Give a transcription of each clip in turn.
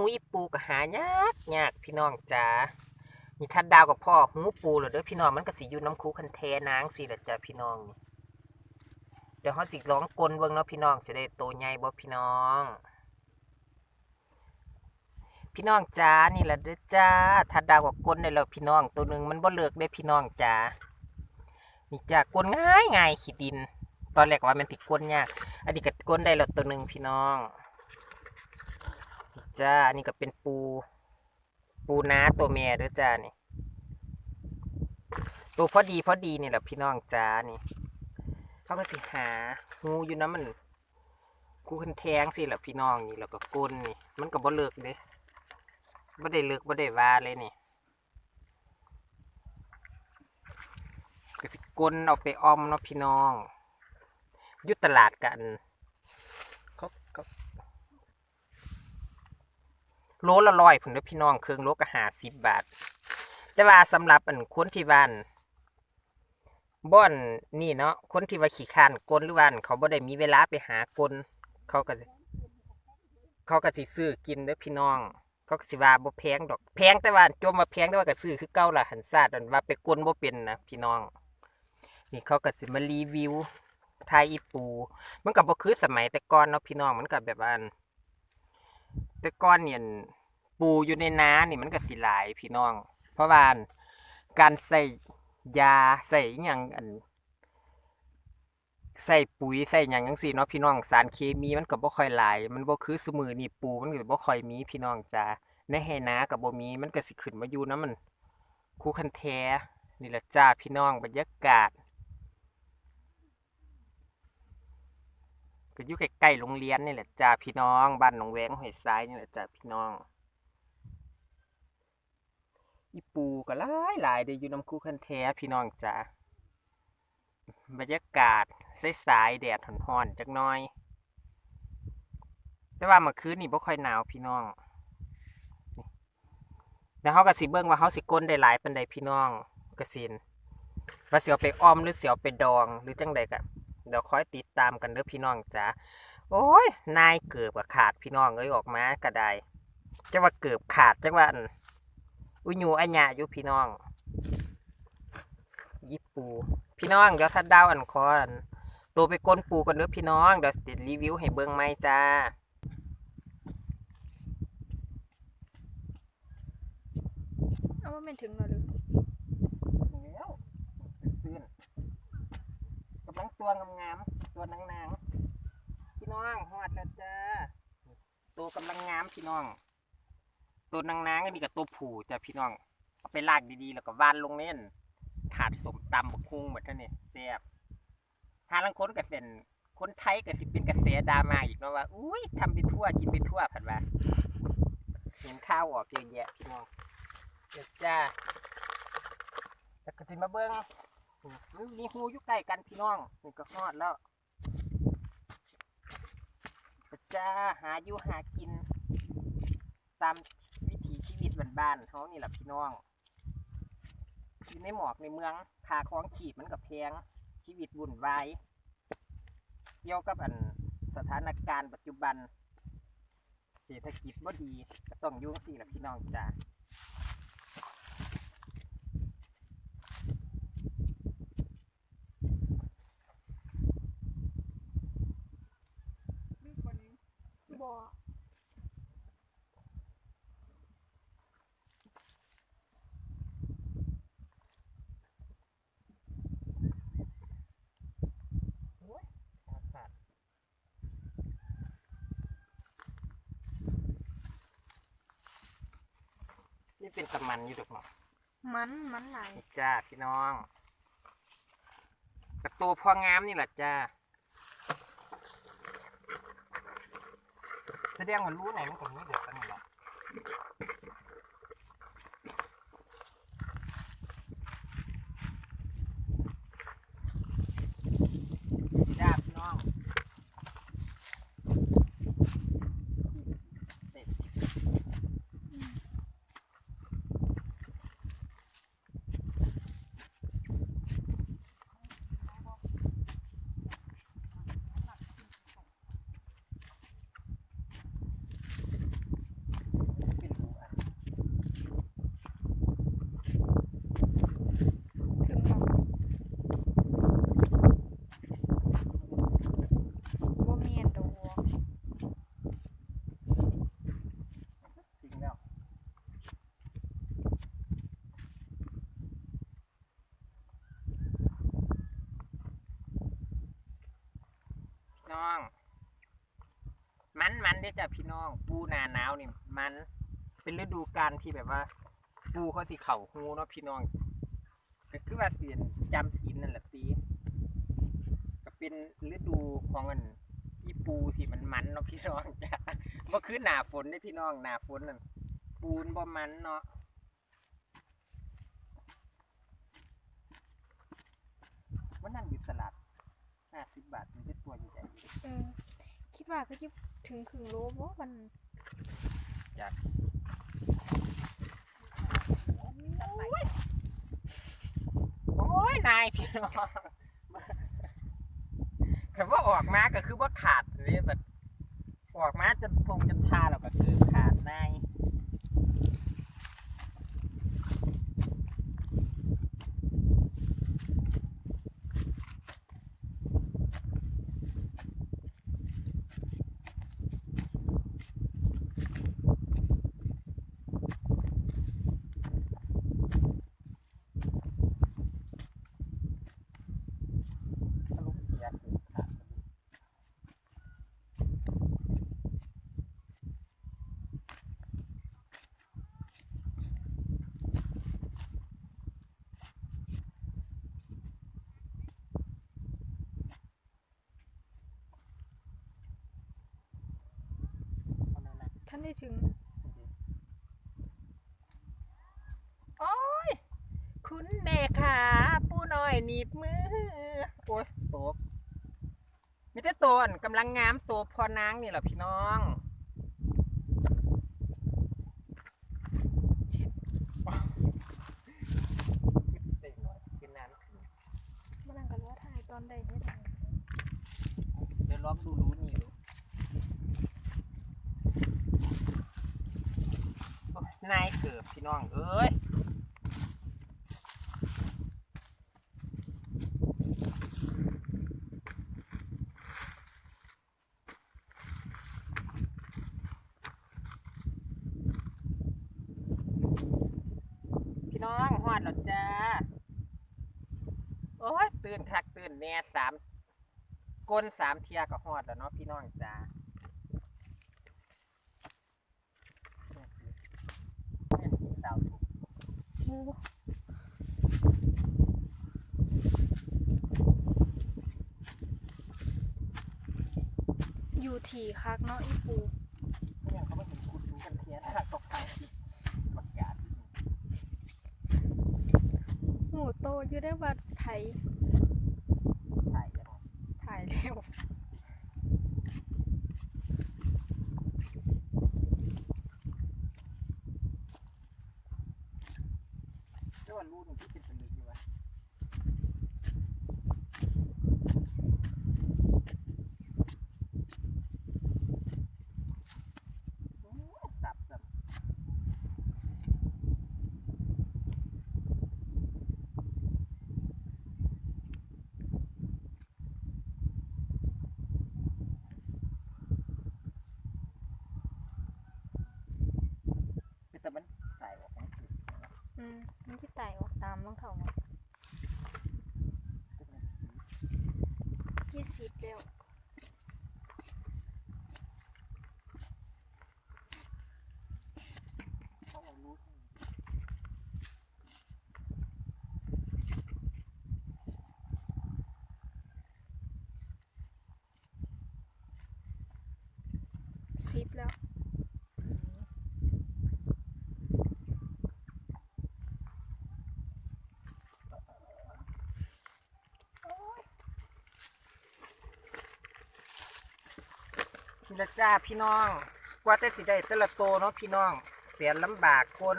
หูอีปูก็หายากยากพี่น้องจ้ามีทัดดาวกับพ่อหูปูเหรอเด้อพี่น้องมันก็สิอยู่น้ำคูคันแทนางสิล่ะจ้ะพี่น้อง เดี๋ยวเฮาสิร้องกลเบิ่งเนาะพี่น้องสิได้โตใหญ่บ่พี่น้อง พี่น้องจ้านี่แหละเด้อจ้าถ้าดาวกับก้นได้แล้วพี่น้อง ตัวหนึ่งมันบ่เลิกได้พี่น้องจ้านี่จ้าก้นง่ายง่ายขี้ดิน ตอนแรกว่ามันติดก้นยากอันนี้ก็ก้นได้แล้วตัวหนึ่งพี่น้อง จ้าอันนี้ก็เป็นปู ปูน้าตัวเมียเด้อจ้านี่ ตัวพอดีพอดีนี่แหละพี่น้องจ้านี่เขาก็สิหางูอยู่นะมันกูคันแทงสิแหละพี่น้องนี่แล้วก็ก้นนี่ มันก็บ่เลิกเด้บ่ได้เลิกบ่ได้วาเลยนี่ก็สิกลเอาไปออมเนาะพี่น้องยุตลาดกันเขาก็ โลละร้อยผุนเด้อพี่น้องเครื่องโลก็หาสิบบาท แต่ว่าสำหรับอันคนที่บ้านบ่อนนี่เนาะคนที่ว่าขี้ข้านกลหรือว่าอันเขาบ่ได้มีเวลาไปหากลเขาก็เขาก็สิซื้อกินเด้อพี่น้อง เขาก็สิว่าบ่แพงดอกแพงแต่ว่าจมมาแพงแต่ว่าก็ซื้อคือเก่าล่ะหันซาดอันว่าไปกวนบ่เป็นนะพี่น้อง นี่เขาก็สิมารีวิวไทยอีปู มันก็บ่คือสมัยแต่ก่อนเนาะพี่น้องมันก็แบบว่าอัน แต่ก่อนเนี่ยปูอยู่ในน้านี่มันก็สิหลายพี่น้อง เพราะว่าการใส่ยาใส่อิหยังอันใส่ปุ๋ยใส่ยังจังซี่เนาะพี่น้องสารเคมีมันก็บ่ค่อยหลาย มันบ่คือซุมื้อนี้ปูมันก็บ่ค่อยมีพี่น้องจ้าในไหนาก็บ่มีมันก็สิขึ้นมาอยู่นํมันคู่คันแท้นี่แหละจ้าพี่น้องบรรยากาศ ก็อยู่ใกล้ๆโรงเรียนนี่แหละจ้าพี่น้อง บ้านหนองแวงห้วยทรายนี่แหละจ้าพี่น้องอีปูก็หลายหลายเด้อยู่นํคูคันแท้พี่น้องจ้าบรรยากาศสายๆแดดห่อนๆจักน่อย แต่ว่าเมื่อคืนนี่บ่ค่อยหนาวพี่น้องแล้วเขาก็สิเบิ่งว่าเขาสิก้นได้หลายปานใดพี่น้องกระสินว่าสิเอาไปอ้อมหรือเสิเอาไปดองหรือจังใดก็ เดี๋ยวคอยติดตามกันเด้อพี่น้องจ้าโอ้ยนายเกือบขาดพี่น้องเอ้ยออกมาก็ไดจังว่าเกือบขาดจังว่าอุญูอัญญาอยู่พี่น้องยิปปูพี่น้องเดี๋ยวถ้าดาวอันคอนตัวไปก้นปูกันเด้อพี่น้องเดี๋ยวติดรีวิวให้เบิ่งไหมจ้าเอาว่าไม่ถึงหรอหรือ แล้วตื่น กำลังตัวงามๆตัวนางๆพี่น้องหอดแล้วจ้าตัวกำลังงามพี่น้อง ตัวนางๆก็มีกับตัวผูจ้ะพี่น้องเอาไปลากดีๆแล้วก็วานลงเน่นถาดสมตำบักคุ้งหมดท่านี้แซ่บหาลังคนกับเส้นคนไทยก็สิเป็นกระแสดราม่าอีกเนาะว่าอุ้ยทำไปทั่วกินไปทั่วผัดว่าเห็นข้าวออกเยอะแยะพี่น้องเดี๋ยวจ้าแต่ก็สิมาเบิ้ง มันมีหูอยู่ใกล้กันพี่น้องนี่ก็ฮอดแล้วก็จ้าหาอยู่หากิน ตามวิถีชีวิตบ้านๆเขานี่แหละพี่น้องอยู่ในหมอกในเมืองคาคล้องขีดมันกับแพงชีวิตวุ่นวายเกี่ยวกับอันสถานการณ์ปัจจุบัน เศรษฐกิจบ่ดีก็ต้องยุ่งสี่แหละพี่น้องจ้า เป็นตะมันอยู่ดอกเนาะมันมันไหลายนี่จ้าพี่น้องกระตัวพองามนี่แหละจ้าแสดงว่ารู้ไหนมันตรงนี้เด็ดตั้งหรอกจ้าพี่น้องเสร็จ น้อง มันมันได้จ้ะพี่น้อง ปูหนาหนาวนี่มันเป็นฤดูกาลที่แบบว่า ปูเขาสิเข่าหูเนาะพี่น้องก็คือว่าเสียนจำศีลนั่นแหละตีก็เป็นฤดูของอันอีปูที่มันมันเนาะพี่น้องจ้ะบ่คือหนาฝนได้พี่น้องหนาฝนนั่นปูนบ่มันเนาะวันนั้นอยู่ตลาด ห้าสิบบาทมันได้ตัวใหญ่ๆอยู่เออคิดว่าก็จะถึงครึ่งโลบ่มันจากโอ้ยนายพี่น้องคำว่าออกมาก็คือว่าขาดเลยแบบออกมาจนพงจนทาแล้วก็คือขาดนาย สรุปเสียคือขาดพอดีเอา นั่นแหละท่านได้ถึง โอ้ย คุณแม่ขาปูน้อยหนีบมือ โอ้ยโตบมีแต่ตัวอันกำลังงามตัวพอนางนี่แหละพี่น้องเจ็บเต็มหน่อยกินน้ำขึ้นมานั่งกันว่าถ่ายตอนใดได้ดังเดี๋ยวลองดูรู้นี่ดูโอ้ยนายเกือบ พี่น้องเอ้ยพี่น้องหอดแล้วจ้า โอ้ยตื่นคักตื่นแน่สามก้นสามเทียก็หอดแล้วเนาะพี่น้องจ้าแม่นพี่สาวถูก โอ้อยู่ถี่คักเนาะอีปูไม่อย่างเขาไม่เห็นคุณกันเทียนะตกทางที่ประกาศหมูโตอยู่ได้ว่าไทย ถ่ายยังไง ถ่ายแล้ว เจ้าวันรุ่นที่เป็นสลึกอยู่วะโอ้ยสับสับ แต่มันใส่ออกมันคือ อืมมันที่ไต่ ออกตางเท้าเนมันสียี่สิบเรู้ให้สิบแล้ว ละจ้าพี่น้อง กว่าแต่สิได้แต่ละโตเนาะพี่น้องเสียลำบากคน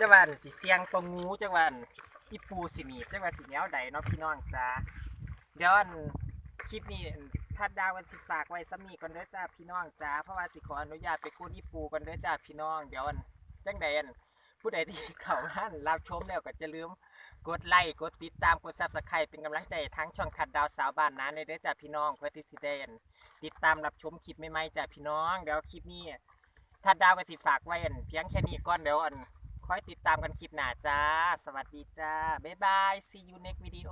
จังหวันสิเสียงตรงงูจังหวันอีปูสิหนีจังหวันสิแนวใดเนาะพี่น้องจ้าเดี๋ยวอันคลิปนี้ทัดดาวกันสิฝากไว้สมีก่อนเด้อจ้าพี่น้องจ้าเพราะว่าสิขออนุญาตไปกู้อีปูก่อนเด้อจ้าพี่น้อง เดี๋ยวอันจังใดอัน ผู้ใดที่เข้ามารับชมแล้วก็จะลืมกดไลค์กดติดตามกดซับสไครป์เป็นกำลังใจทั้งช่องขัดดาวสาวบ้านนาในเด้อจ้าพี่น้องเพื่อที่สิได้ติดตามรับชมคลิปใหม่ๆจากพี่น้องเดี๋ยวคลิปนี้ถ้าดาวก็สิฝากไว้อันเพียงแค่นี้ก่อนเดี๋ยวอันค่อยติดตามกันคลิปหน้าจ้า สวัสดีจ้า บ๊ายบาย see you next video